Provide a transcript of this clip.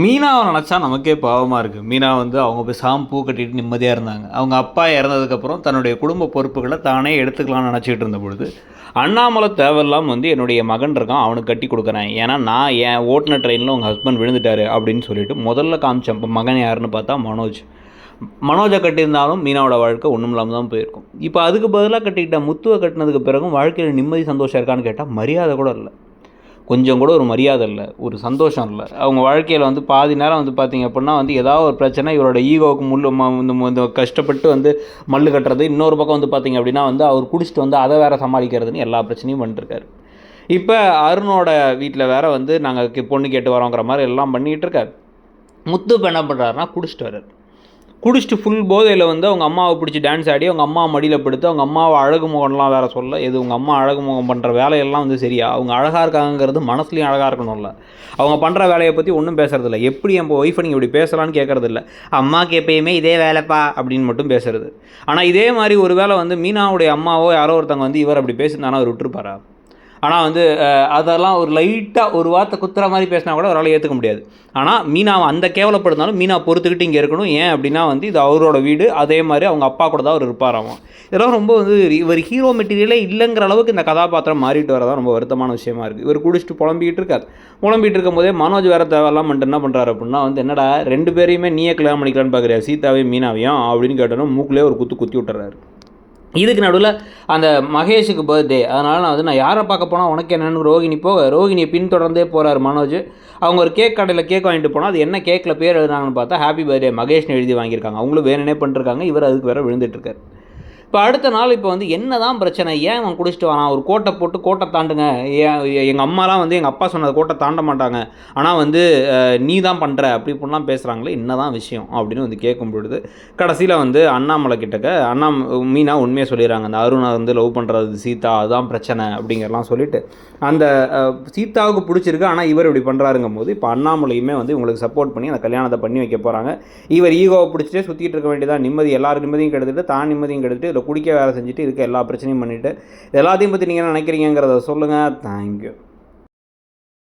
மீனாவை நினச்சா நமக்கே பாவமாக இருக்குது மீனா வந்து அவங்க பேசாமல் பூ கட்டிட்டு நிம்மதியாக இருந்தாங்க. அவங்க அப்பா இறந்ததுக்கப்புறம் தன்னுடைய குடும்ப பொறுப்புகளை தானே எடுத்துக்கலாம்னு நினச்சிட்டு இருந்த பொழுது அண்ணாமலை தேவையில்லாம வந்து என்னுடைய மகன் இருக்கான் அவனுக்கு கட்டி கொடுக்குறேன். ஏன்னா நான் என் ஓட்டுன ட்ரெயினில் உங்கள் ஹஸ்பண்ட் விழுந்துட்டாரு அப்படின்னு சொல்லிட்டு முதல்ல காமிச்சேன். இப்போ மகன் யாருன்னு பார்த்தா மனோஜ். மனோஜை கட்டியிருந்தாலும் மீனாவோட வாழ்க்கை ஒன்றும் இல்லாமல் தான் போயிருக்கும். இப்போ அதுக்கு பதிலாக கட்டிக்கிட்ட முத்துவை கட்டினதுக்கு பிறகும் வாழ்க்கையில் நிம்மதி சந்தோஷம் இருக்கான்னு கேட்டால் மரியாதை கூட இல்லை. கொஞ்சம் கூட ஒரு மரியாதை இல்லை ஒரு சந்தோஷம் இல்லை. அவங்க வாழ்க்கையில் வந்து பாதி நேரம் வந்து பார்த்திங்க அப்படின்னா வந்து ஏதாவது ஒரு பிரச்சனை இவரோட ஈகோவுக்கு முள்ளு கஷ்டப்பட்டு வந்து மல்லு கட்டுறது. இன்னொரு பக்கம் வந்து பார்த்திங்க அப்படின்னா வந்து அவர் குடிச்சிட்டு வந்து அதை வேற சமாளிக்கிறதுன்னு எல்லா பிரச்சனையும் பண்ணிட்டுருக்காரு இப்போ அருணோட வீட்டில் வேறு வந்து நாங்கள் பொண்ணு கேட்டு வரோங்கிற மாதிரி எல்லாம் பண்ணிகிட்டு இருக்காரு. முத்து இப்போ என்ன பண்ணுறாருனா குடிச்சிட்டு வர்றாரு. குடிச்சிட்டு ஃபுல் போதையில் வந்து அவங்க அம்மாவை பிடிச்சி டான்ஸ் ஆடி அவங்க அம்மா மடியில் படுத்து அவங்க அம்மாவை அழகு முகம்லாம் வேறு சொல்ல இது உங்கள் அம்மா அழகு முகம் பண்ணுற வேலையெல்லாம் வந்து சரியா? அவங்க அழகாக இருக்காங்கிறது மனசுலையும் அழகாக இருக்கணும்ல. அவங்க பண்ணுற வேலையை பற்றி ஒன்றும் பேசுறதில்ல எப்படி என் ஒய்ஃபை நீங்கள் இப்படி பேசலான்னு கேட்கறது அம்மாவுக்கு எப்பயுமே இதே வேலைப்பா அப்படின்னு மட்டும் பேசுறது. ஆனால் இதே மாதிரி ஒரு வேளை வந்து மீனாவுடைய அம்மாவோ யாரோ ஒருத்தவங்க வந்து இவர் அப்படி பேசியிருந்தானா அவர் விட்டுருப்பாரா? ஆனால் வந்து அதெல்லாம் ஒரு லைட்டாக ஒரு வார்த்தை குத்துற மாதிரி பேசினா கூட அவரால் ஏற்றுக்க முடியாது. ஆனால் மீனாவை அந்த கேவலப்படுத்தினாலும் மீனா பொறுத்துக்கிட்டு இங்கே இருக்கணும். ஏன் அப்படின்னா வந்து இது அவரோட வீடு. அதே மாதிரி அவங்க அப்பா கூட தான் அவர் இருப்பாராம். இதெல்லாம் ரொம்ப வந்து இவர் ஹீரோ மெட்டீரியலே இல்லைங்கிற அளவுக்கு இந்த கதாபாத்திரம் மாறிட்டு வரதான் ரொம்ப வருத்தமான விஷயமா இருக்குது இவர் குடிச்சிட்டு புலம்பிக்கிட்டு இருக்கார். புலம்பிகிட்டு இருக்கும் போதே மனோஜ் வேற தேவையெல்லாம் மட்டும் என்ன பண்ணுறாரு அப்படின்னா வந்து என்னடா ரெண்டு பேரையுமே நீயே கல்யாணம் பண்ணிக்கலான்னு பார்க்குறியா சீதாவையும் மீனாவையும்? அப்படின்னு கேட்டோன்னா மூக்கிலே ஒரு குத்து குத்தி விட்டுறாரு. இதுக்கு நடுவில் அந்த மகேஷுக்கு பர்த்டே அதனால் நான் வந்து நான் யாரை பார்க்க போனால் உனக்கு என்னென்னு ரோகிணி போக ரோகிணியை பின்தொடர்ந்தே போகிறார் மனோஜ். அவங்க ஒரு கேக் கடையில் கேக் வாங்கிட்டு போனால் அது என்ன கேக்கில் பேர் எழுதுனாங்கன்னு பார்த்தா ஹாப்பி பர்த்டே மகேஷ்னு எழுதி வாங்கியிருக்காங்க. அவங்களும் வேணுனே பண்ணிருக்காங்க இவர் அதுக்கு வேறு விழுந்துட்டுருக்காரு இப்போ அடுத்த நாள் இப்போ வந்து என்ன தான் பிரச்சனை? ஏன் அவன் குடிச்சிட்டு வரான்? ஒரு கோட்டை போட்டு கோட்டை தாண்டுங்க. ஏன் எங்கள் அம்மாலாம் வந்து எங்கள் அப்பா சொன்னது கோட்டை தாண்ட மாட்டாங்க. ஆனால் வந்து நீ தான் பண்ணுற அப்படி இப்படிலாம் பேசுகிறாங்களே என்ன தான் விஷயம் அப்படின்னு வந்து கேட்கும் பொழுது கடைசியில் வந்து அண்ணாமலை கிட்டக்க அண்ணா மீனா உண்மையாக சொல்லிடுறாங்க. அந்த அருணை வந்து லவ் பண்ணுறது சீதா அதுதான் பிரச்சனை அப்படிங்கிறலாம் சொல்லிட்டு அந்த சீதாவுக்கு பிடிச்சிருக்கு. ஆனால் இவர் இப்படி பண்ணுறாருங்கும் போது இப்போ அண்ணாமலையுமே வந்து இவங்களுக்கு சப்போர்ட் பண்ணி அந்த கல்யாணத்தை பண்ணி வைக்க போகிறாங்க இவர் ஈகோவை பிடிச்சிட்டே சுற்றிட்டு இருக்க வேண்டியதான் நிம்மதி எல்லார் நிம்மதியும் கெடுத்துட்டு தான் நிம்மதியும் கெடுத்துட்டு குடிக்க வேலை செஞ்சுட்டு இருக்க எல்லா பிரச்சனையும் பண்ணிவிட்டு எல்லாத்தையும் பற்றி நீங்கள் என்ன நினைக்கிறீங்கிறத சொல்லுங்கள் தேங்க்யூ